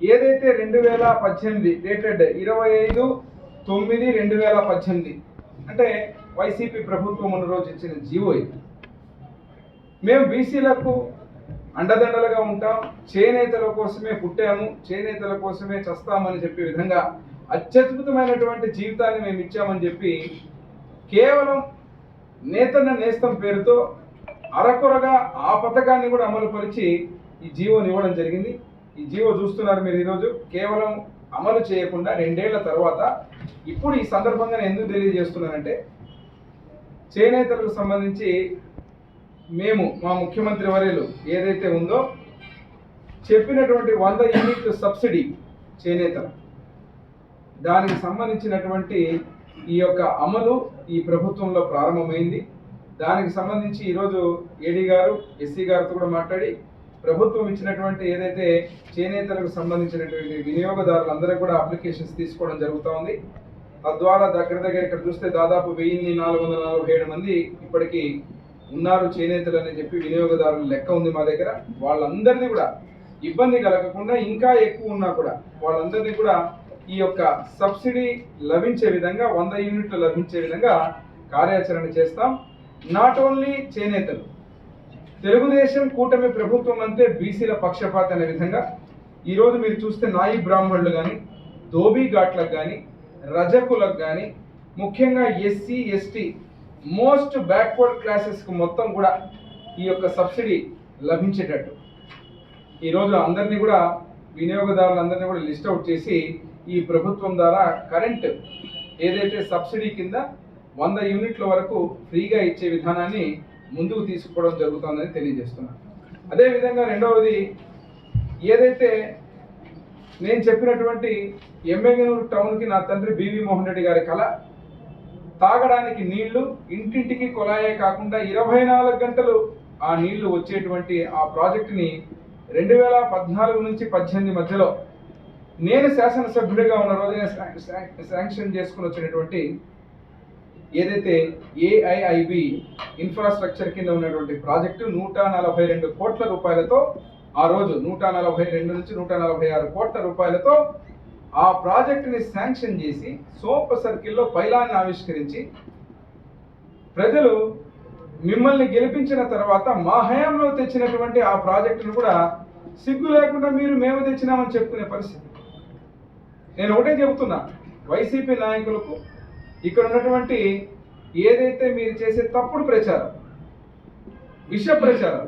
ఏదైతే రెండు వేల పద్దెనిమిది డేటెడ్ ఇరవై ఐదు తొమ్మిది రెండు వేల పద్దెనిమిది అంటే వైసీపీ ప్రభుత్వం ఉన్న రోజు ఇచ్చిన జీవో ఇది. మేము బీసీలకు అండదండలుగా ఉంటాం చేనేతల కోసమే పుట్టాము చేనేతల కోసమే చస్తామని చెప్పే విధంగా అత్యద్భుతమైనటువంటి జీవితాన్ని మేము ఇచ్చామని చెప్పి కేవలం నేతన్న నేస్తం పేరుతో అరకొరగా ఆ పథకాన్ని కూడా అమలుపరిచి ఈ జీవోని ఇవ్వడం జరిగింది. ఈ జీవో చూస్తున్నారు మీరు ఈరోజు. కేవలం అమలు చేయకుండా రెండేళ్ళ తర్వాత ఇప్పుడు ఈ సందర్భంగా ఎందుకు తెలియజేస్తున్నానంటే చేనేతలకు సంబంధించి మేము మా ముఖ్యమంత్రి వర్యులు ఏదైతే ఉందో చెప్పినటువంటి వంద యూనిట్ సబ్సిడీ చేనేతలు. దానికి సంబంధించినటువంటి ఈ యొక్క అమలు ఈ ప్రభుత్వంలో ప్రారంభమైంది. దానికి సంబంధించి ఈరోజు ఏడీ గారు ఎస్సీ గారితో కూడా మాట్లాడి ప్రభుత్వం ఇచ్చినటువంటి ఏదైతే చేనేతలకు సంబంధించినటువంటి వినియోగదారులందరూ కూడా అప్లికేషన్స్ తీసుకోవడం జరుగుతూ ఉంది. తద్వారా దగ్గర దగ్గర ఇక్కడ చూస్తే దాదాపు వెయ్యిన్ని నాలుగు వందల నలభై ఏడు మంది ఇప్పటికీ ఉన్నారు చేనేతలు అని చెప్పి వినియోగదారుల లెక్క ఉంది మా దగ్గర. వాళ్ళందరినీ కూడా ఇబ్బంది కలగకుండా ఇంకా ఎక్కువ ఉన్నా కూడా వాళ్ళందరినీ కూడా ఈ యొక్క సబ్సిడీ లభించే విధంగా వంద యూనిట్లు లభించే విధంగా కార్యాచరణ చేస్తాం. నాట్ ఓన్లీ చేనేతలు తెలుగుదేశం కూటమి ప్రభుత్వం అంటే బీసీల పక్షపాత అనే విధంగా ఈరోజు మీరు చూస్తే నాయి బ్రాహ్మణులు కానీ ధోబీ ఘాట్లకు కానీ రజకులకు కానీ ముఖ్యంగా ఎస్సీ ఎస్టీ మోస్ట్ బ్యాక్వర్డ్ క్లాసెస్కి మొత్తం కూడా ఈ యొక్క సబ్సిడీ లభించేటట్టు. ఈరోజు అందరినీ కూడా వినియోగదారులందరినీ కూడా లిస్ట్ అవుట్ చేసి ఈ ప్రభుత్వం ద్వారా కరెంట్ ఏదైతే సబ్సిడీ కింద వంద యూనిట్ల వరకు ఫ్రీగా ఇచ్చే విధానాన్ని ముందుకు తీసుకోవడం జరుగుతుందని తెలియజేస్తున్నాను అదేవిధంగా రెండవది ఏదైతే నేను చెప్పినటువంటి ఎమ్మెగనూరు టౌన్కి నా తండ్రి బివి మోహన్ రెడ్డి గారి కళ తాగడానికి నీళ్ళు ఇంటింటికి కొలాయే కాకుండా ఇరవై నాలుగు గంటలు ఆ నీళ్ళు వచ్చేటువంటి ఆ ప్రాజెక్టుని రెండు వేల పద్నాలుగు నుంచి పద్దెనిమిది మధ్యలో నేను శాసనసభ్యుడిగా ఉన్న రోజునే శాంక్షన్ చేసుకుని వచ్చినటువంటి ఏదైతే ఏఐఐబి ఇన్ఫ్రాస్ట్రక్చర్ కింద ఉన్నటువంటి ప్రాజెక్టు నూట నలభై రెండు కోట్ల రూపాయలతో ఆ రోజు నూట నలభై రెండు నుంచి నూట నలభై ఆరు కోట్ల రూపాయలతో ఆ ప్రాజెక్టుని శాంక్షన్ చేసి సోప్ సర్కిల్లో పైలాన్ని ఆవిష్కరించి ప్రజలు మిమ్మల్ని గెలిపించిన తర్వాత మా హయాంలో తెచ్చినటువంటి ఆ ప్రాజెక్టును కూడా సిగ్గు లేకుండా మీరు మేము తెచ్చినామని చెప్పుకునే పరిస్థితి. నేను ఒకటే చెబుతున్నా వైసీపీ నాయకులకు ఇక్కడ ఉన్నటువంటి ఏదైతే మీరు చేసే తప్పుడు ప్రచారం విష ప్రచారం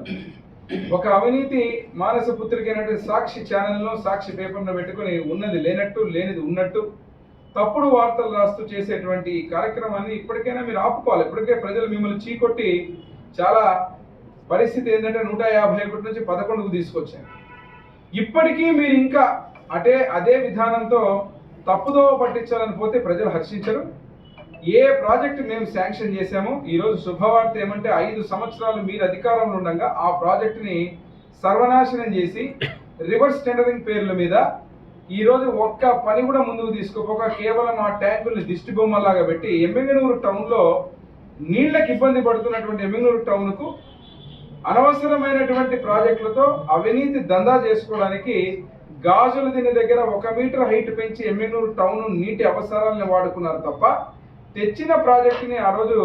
ఒక అవినీతి మానస పుత్రికైనటువంటి సాక్షి ఛానల్లో సాక్షి పేపర్ను పెట్టుకుని ఉన్నది లేనట్టు లేనిది ఉన్నట్టు తప్పుడు వార్తలు రాస్తూ చేసేటువంటి ఈ కార్యక్రమాన్ని ఇప్పటికైనా మీరు ఆపుకోవాలి. ఇప్పటికే ప్రజలు మిమ్మల్ని చీకొట్టి చాలా పరిస్థితి ఏంటంటే నూట యాభై ఒకటి నుంచి పదకొండుకు తీసుకొచ్చారు. ఇప్పటికీ మీరు ఇంకా అటే అదే విధానంతో తప్పుదో పట్టించాలని పోతే ప్రజలు హర్షించరు. ఏ ప్రాజెక్ట్ మేము శాంక్షన్ చేశామో ఈరోజు శుభవార్త ఏమంటే ఐదు సంవత్సరాలు మీరు అధికారంలో ఉండగా ఆ ప్రాజెక్టుని సర్వనాశనం చేసి రివర్స్ టెండరింగ్ పేర్ల మీద ఈరోజు ఒక్క పని కూడా ముందుకు తీసుకోపోక కేవలం ఆ ట్యాంకుల్ని దిష్టి బొమ్మలాగా పెట్టి ఎమ్మెగనూరు టౌన్లో నీళ్ళకి ఇబ్బంది పడుతున్నటువంటి ఎమ్మెగనూరు టౌన్కు అనవసరమైనటువంటి ప్రాజెక్టులతో అవినీతి దందా చేసుకోవడానికి గాజుల దీని దగ్గర ఒక మీటర్ హైట్ పెంచి ఎమ్మెగనూరు టౌన్ నీటి అవసరాలను వాడుకున్నారు తప్ప తెచ్చిన ప్రాజెక్టుని ఆ రోజు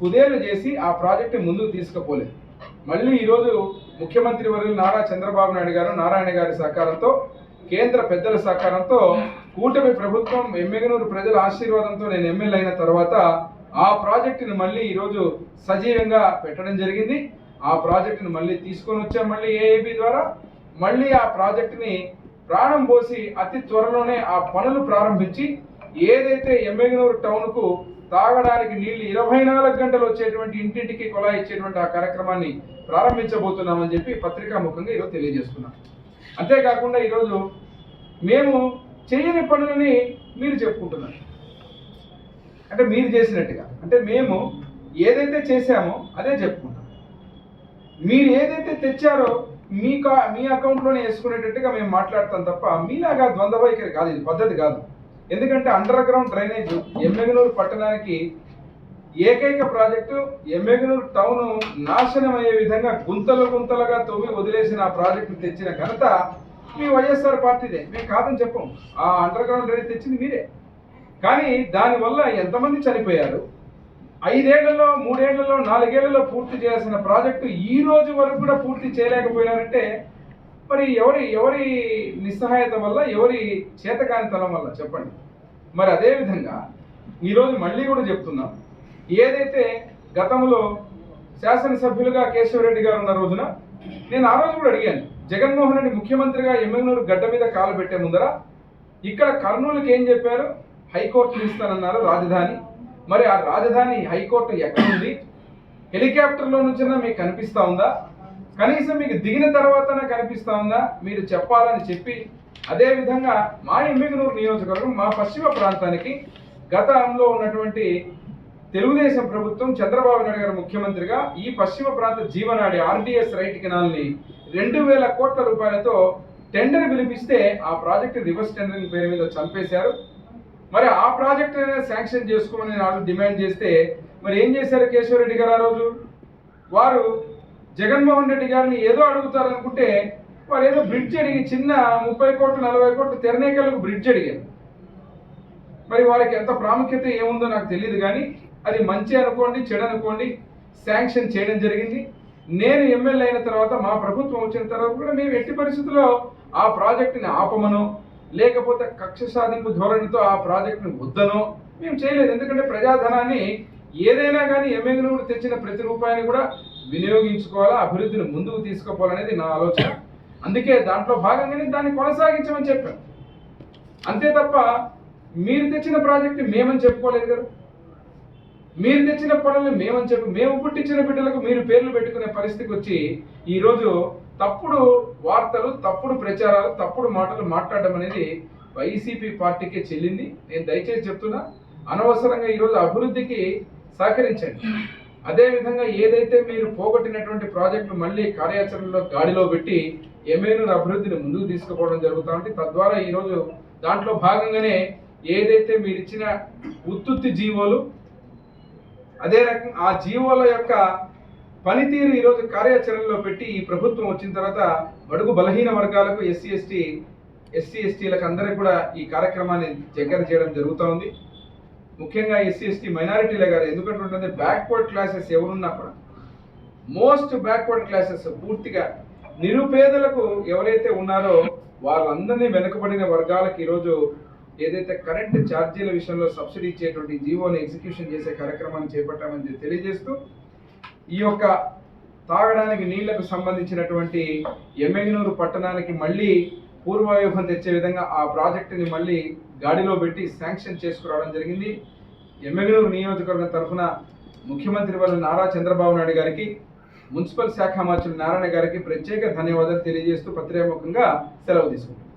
కుదేలు చేసి ఆ ప్రాజెక్టు ముందుకు తీసుకుపోలేదు. మళ్ళీ ఈరోజు ముఖ్యమంత్రి వర్యులు నారా చంద్రబాబు నాయుడు గారు నారాయణ గారి సహకారంతో కేంద్ర పెద్దల సహకారంతో కూటమి ప్రభుత్వం ఎమ్మెగనూరు ప్రజల ఆశీర్వాదంతో నేను ఎమ్మెల్యే అయిన తర్వాత ఆ ప్రాజెక్టుని మళ్ళీ ఈరోజు సజీవంగా పెట్టడం జరిగింది. ఆ ప్రాజెక్టుని మళ్ళీ తీసుకొని వచ్చాం మళ్ళీ ఏఏబి ద్వారా. మళ్ళీ ఆ ప్రాజెక్టుని ప్రాణం పోసి అతి త్వరలోనే ఆ పనులు ప్రారంభించి ఏదైతే ఎమ్మెగనూరు టౌన్కు తాగడానికి నీళ్ళు ఇరవై నాలుగు గంటలు వచ్చేటువంటి ఇంటింటికి కొలాయి ఇచ్చేటువంటి ఆ కార్యక్రమాన్ని ప్రారంభించబోతున్నామని చెప్పి పత్రికా ముఖంగా ఈరోజు తెలియజేస్తున్నాం. అంతేకాకుండా ఈరోజు మేము చేయని పనులని మీరు చెప్పుకుంటున్నారు. అంటే మీరు చేసినట్టుగా. అంటే మేము ఏదైతే చేశామో అదే చెప్పుకుంటాం మీరు ఏదైతే తెచ్చారో మీ కా మీ అకౌంట్లోనే వేసుకునేటట్టుగా మేము మాట్లాడతాం తప్ప మీలాగా ద్వంద్వ వైఖరి కాదు ఇది పద్ధతి కాదు. ఎందుకంటే అండర్ గ్రౌండ్ డ్రైనేజ్ ఎమ్మెగనూరు పట్టణానికి ఏకైక ప్రాజెక్టు ఎమ్మెగనూరు టౌన్ నాశనం అయ్యే విధంగా గుంతలు గుంతలుగా తవ్వి వదిలేసిన ఆ ప్రాజెక్టు తెచ్చిన ఘనత మీ వైఎస్ఆర్ పార్టీదే. మేము కాదని చెప్పం. ఆ అండర్ గ్రౌండ్ డ్రైనేజ్ తెచ్చింది మీరే. కానీ దానివల్ల ఎంతమంది చనిపోయారు? ఐదేళ్ళలో మూడేళ్ళలో నాలుగేళ్ళలో పూర్తి చేయాల్సిన ప్రాజెక్టు ఈ రోజు వరకు కూడా పూర్తి చేయలేకపోయినారంటే మరి ఎవరి ఎవరి నిస్సహాయత వల్ల ఎవరి చేతకానితనం వల్ల చెప్పండి. మరి అదేవిధంగా ఈరోజు మళ్ళీ కూడా చెప్తున్నాం. ఏదైతే గతంలో శాసనసభ్యులుగా కేశవరెడ్డి గారు ఉన్న రోజున నేను ఆ రోజు కూడా అడిగాను జగన్మోహన్ రెడ్డి ముఖ్యమంత్రిగా ఎమ్మెల్యూరు గడ్డ మీద కాలు పెట్టే ముందర ఇక్కడ కర్నూలుకి ఏం చెప్పారు? హైకోర్టు ఇస్తానన్నారు రాజధాని. మరి ఆ రాజధాని హైకోర్టు ఎక్కడుంది హెలికాప్టర్లో నుంచైనా మీకు కనిపిస్తూ ఉందా? కనీసం మీకు దిగిన తర్వాతనే కనిపిస్తా ఉందా? మీరు చెప్పాలని చెప్పి అదేవిధంగా మా ఎమ్మిగనూరు నియోజకవర్గం మా పశ్చిమ ప్రాంతానికి గతంలో ఉన్నటువంటి తెలుగుదేశం ప్రభుత్వం చంద్రబాబు నాయుడు గారు ముఖ్యమంత్రిగా ఈ పశ్చిమ ప్రాంత జీవనాడి ఆర్డీఎస్ రైట్ కెనాల్ని రెండు వేల కోట్ల రూపాయలతో టెండర్ పిలిపిస్తే ఆ ప్రాజెక్టు రివర్స్ టెండరింగ్ పేరు మీద చంపేశారు. మరి ఆ ప్రాజెక్ట్ అయినా శాంక్షన్ చేసుకోమని నాడు డిమాండ్ చేస్తే మరి ఏం చేశారు కేశవరెడ్డి గారు ఆ రోజు? వారు జగన్మోహన్ రెడ్డి గారిని ఏదో అడుగుతారనుకుంటే వారు ఏదో బ్రిడ్జ్ అడిగి చిన్న ముప్పై కోట్లు నలభై కోట్లు తెరనేకలకు బ్రిడ్జ్ అడిగారు. మరి వారికి ఎంత ప్రాముఖ్యత ఏముందో నాకు తెలియదు కానీ అది మంచి అనుకోండి చెడు అనుకోండి శాంక్షన్ చేయడం జరిగింది. నేను ఎమ్మెల్యే అయిన తర్వాత మా ప్రభుత్వం వచ్చిన తర్వాత కూడా మేము ఎట్టి పరిస్థితుల్లో ఆ ప్రాజెక్టుని ఆపమనో లేకపోతే కక్ష సాధింపు ధోరణితో ఆ ప్రాజెక్టుని వద్దనో మేము చేయలేదు. ఎందుకంటే ప్రజాధనాన్ని ఏదైనా కానీ ఎమ్మెల్యేలు తెచ్చిన ప్రతి రూపాయిని కూడా వినియోగించుకోవాలా అభివృద్ధిని ముందుకు తీసుకుపోవాలనేది నా ఆలోచన. అందుకే దాంట్లో భాగంగానే దాన్ని కొనసాగించమని చెప్పాను. అంతే తప్ప మీరు తెచ్చిన ప్రాజెక్ట్ మేమని చెప్పుకోలేదు కదా. మీరు తెచ్చిన పనులు మేమని చెప్పి మేము పుట్టించిన బిడ్డలకు మీరు పేర్లు పెట్టుకునే పరిస్థితికి వచ్చి ఈరోజు తప్పుడు వార్తలు తప్పుడు ప్రచారాలు తప్పుడు మాటలు మాట్లాడడం అనేది వైసీపీ పార్టీకే చెల్లింది. నేను దయచేసి చెప్తున్నా అనవసరంగా ఈరోజు అభివృద్ధికి సహకరించండి. అదేవిధంగా ఏదైతే మీరు పోగొట్టినటువంటి ప్రాజెక్టు మళ్ళీ కార్యాచరణలో గాడిలో పెట్టి ఎమ్మెల్యేల అభివృద్ధిని ముందుకు తీసుకుపోవడం జరుగుతూ ఉంది తద్వారా ఈరోజు దాంట్లో భాగంగానే ఏదైతే మీరు ఇచ్చిన ఉత్తుత్తి జీవోలు అదే రకం ఆ జీవోల యొక్క పనితీరు ఈరోజు కార్యాచరణలో పెట్టి ఈ ప్రభుత్వం వచ్చిన తర్వాత బడుగు బలహీన వర్గాలకు ఎస్సీ ఎస్టీ ఎస్సీ ఎస్టీలకు అందరికీ కూడా ఈ కార్యక్రమాన్ని జగ్గర చేయడం జరుగుతూ ఉంది. ముఖ్యంగా ఎస్సీ ఎస్టీ మైనారిటీలే కాదు. ఎందుకంటే ఉంటుంది బ్యాక్వర్డ్ క్లాసెస్ ఎవరున్నా కూడా. మోస్ట్ బ్యాక్వర్డ్ క్లాసెస్ పూర్తిగా నిరుపేదలకు ఎవరైతే ఉన్నారో వాళ్ళందరినీ వెనుకబడిన వర్గాలకు ఈరోజు ఏదైతే కరెంట్ ఛార్జీల విషయంలో సబ్సిడీ ఇచ్చేటువంటి జీవోని ఎగ్జిక్యూషన్ చేసే కార్యక్రమాన్ని చేపట్టామని తెలియజేస్తూ ఈ యొక్క తాగడానికి నీళ్ళకు సంబంధించినటువంటి ఎమ్మెగనూరు పట్టణానికి మళ్ళీ పూర్వవ్యూహం తెచ్చే విధంగా ఆ ప్రాజెక్టుని మళ్ళీ గాడిలో పెట్టి శాంక్షన్ చేసుకురావడం జరిగింది. ఎమ్మెగనూరు నియోజకవర్గం తరఫున ముఖ్యమంత్రి వారు నారా చంద్రబాబు నాయుడు గారికి మున్సిపల్ శాఖ మంత్రులు నారాయణ గారికి ప్రత్యేక ధన్యవాదాలు తెలియజేస్తూ పత్రికాముఖంగా సెలవు తీసుకుంటాం